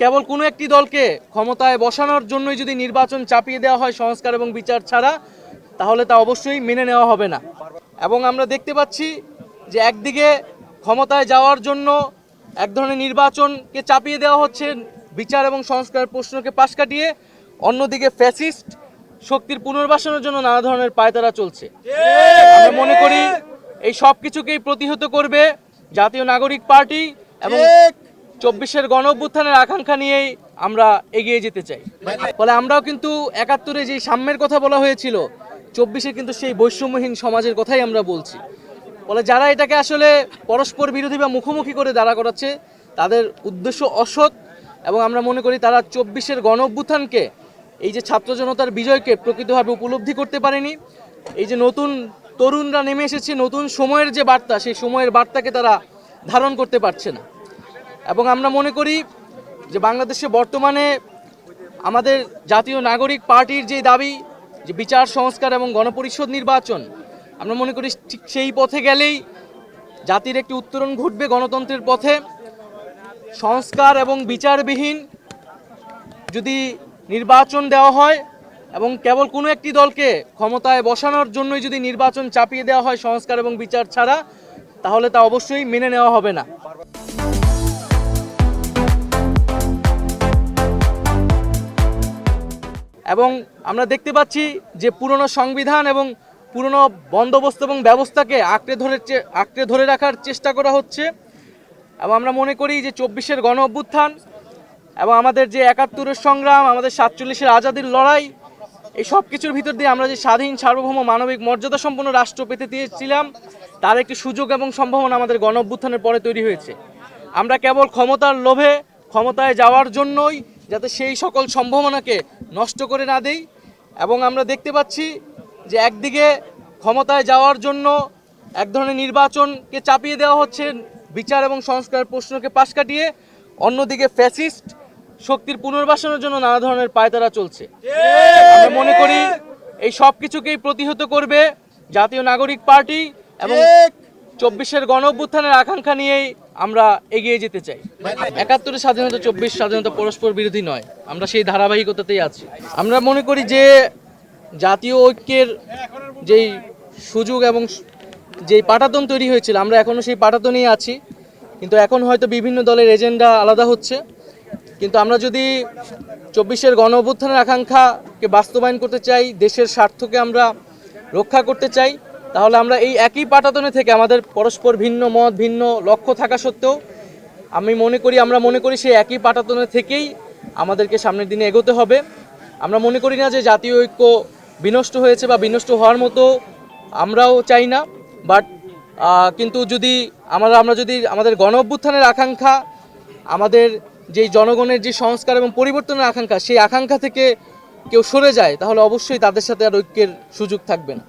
কেবল কোনো একটি দলকে ক্ষমতায় বসানোর জন্যই যদি নির্বাচন চাপিয়ে দেওয়া হয় সংস্কার এবং বিচার ছাড়া, তাহলে তা অবশ্যই মেনে নেওয়া হবে না। এবং আমরা দেখতে পাচ্ছি যে একদিকে ক্ষমতায় যাওয়ার জন্য এক ধরনের নির্বাচনকে চাপিয়ে দেওয়া হচ্ছে, বিচার এবং সংস্কার প্রশ্নকে পাশ কাটিয়ে, অন্যদিকে ফ্যাসিস্ট শক্তির পুনর্বাসনের জন্য নানা ধরনের পায়তারা চলছে। আমরা মনে করি এই সব কিছুকেই প্রতিহত করবে জাতীয় নাগরিক পার্টি এবং চব্বিশের গণ অভ্যুত্থানের আকাঙ্ক্ষা নিয়েই আমরা এগিয়ে যেতে চাই। ফলে আমরাও কিন্তু একাত্তরে যে সাম্যের কথা বলা হয়েছিল, চব্বিশে কিন্তু সেই বৈষম্যহীন সমাজের কথাই আমরা বলছি। ফলে যারা এটাকে আসলে পরস্পর বিরোধী বা মুখোমুখি করে দাঁড়া করাচ্ছে, তাদের উদ্দেশ্য অসৎ এবং আমরা মনে করি তারা চব্বিশের গণ অভ্যুত্থানকে এই যে ছাত্র জনতার বিজয়কে প্রকৃতভাবে উপলব্ধি করতে পারেনি, এই যে নতুন তরুণরা নেমে এসেছে, নতুন সময়ের যে বার্তা, সেই সময়ের বার্তাকে তারা ধারণ করতে পারছে না। এবং আমরা মনে করি যে বাংলাদেশে বর্তমানে আমাদের জাতীয় নাগরিক পার্টির যে দাবি, যে বিচার, সংস্কার এবং গণপরিষদ নির্বাচন, আমরা মনে করি ঠিক সেই পথে গেলেই জাতির একটি উত্তরণ ঘটবে গণতন্ত্রের পথে। সংস্কার এবং বিচারবিহীন যদি নির্বাচন দেওয়া হয় এবং কেবল কোনো একটি দলকে ক্ষমতায় বসানোর জন্যই যদি নির্বাচন চাপিয়ে দেওয়া হয় সংস্কার এবং বিচার ছাড়া, তাহলে তা অবশ্যই মেনে নেওয়া হবে না। এবং আমরা দেখতে পাচ্ছি যে পুরনো সংবিধান এবং পুরনো বন্দোবস্ত এবং ব্যবস্থাকে আঁকড়ে ধরে আঁকড়ে ধরে রাখার চেষ্টা করা হচ্ছে। এবং আমরা মনে করি যে চব্বিশের গণ অভ্যুত্থান এবং আমাদের যে একাত্তরের সংগ্রাম, আমাদের সাতচল্লিশের আজাদির লড়াই, এই সব কিছুর ভিতর দিয়ে আমরা যে স্বাধীন, সার্বভৌম, মানবিক মর্যাদা সম্পন্ন রাষ্ট্র পেতে দিয়েছিলাম তার একটি সুযোগ এবং সম্ভাবনা আমাদের গণ অভ্যুত্থানের পরে তৈরি হয়েছে। আমরা কেবল ক্ষমতার লোভে ক্ষমতায় যাওয়ার জন্যই যাতে সেই সকল সম্ভাবনাকে নষ্ট করে না দেই। এবং আমরা দেখতে পাচ্ছি যে একদিকে ক্ষমতায় যাওয়ার জন্য এক ধরনের নির্বাচনকে চাপিয়ে দেওয়া হচ্ছে, বিচার এবং সংস্কার প্রশ্নকে পাশ কাটিয়ে। অন্যদিকে ফ্যাসিস্ট শক্তির পুনর্বাসনের জন্য নানা ধরনের পায়তারা চলছে। আমরা মনে করি এই সব কিছুকেই প্রতিহত করবে জাতীয় নাগরিক পার্টি এবং চব্বিশের গণ অভ্যুত্থানের আকাঙ্ক্ষা নিয়েই আমরা এগিয়ে যেতে চাই। একাত্তরের স্বাধীনতা, চব্বিশ স্বাধীনতা পরস্পর বিরোধী নয়। আমরা সেই ধারাবাহিকতাতেই আছি। আমরা মনে করি যে জাতীয় ঐক্যের যেই সুযোগ এবং যেই পাটাতন তৈরি হয়েছিল, আমরা এখনও সেই পাটাতনেই আছি। কিন্তু এখন হয়তো বিভিন্ন দলের এজেন্ডা আলাদা হচ্ছে। কিন্তু আমরা যদি চব্বিশের গণ অভ্যুত্থানের আকাঙ্ক্ষাকে বাস্তবায়ন করতে চাই, দেশের স্বার্থকে আমরা রক্ষা করতে চাই তাহলে আমরা এই একই পাটাতনে থেকে আমাদের পরস্পর ভিন্ন মত, ভিন্ন লক্ষ্য থাকা সত্ত্বেও আমি মনে করি, আমরা মনে করি সেই একই পাটাতনে থেকেই আমাদেরকে সামনের দিনে এগোতে হবে। আমরা মনে করি না যে জাতীয় ঐক্য বিনষ্ট হয়েছে বা বিনষ্ট হওয়ার মতো আমরাও চাই না বাট কিন্তু যদি আমরা আমরা যদি আমাদের গণ অভ্যুত্থানের আকাঙ্ক্ষা, আমাদের যেই জনগণের যে সংস্কার এবং পরিবর্তনের আকাঙ্ক্ষা, সেই আকাঙ্ক্ষা থেকে কেউ সরে যায়, তাহলে অবশ্যই তাদের সাথে আর ঐক্যের সুযোগ থাকবে না।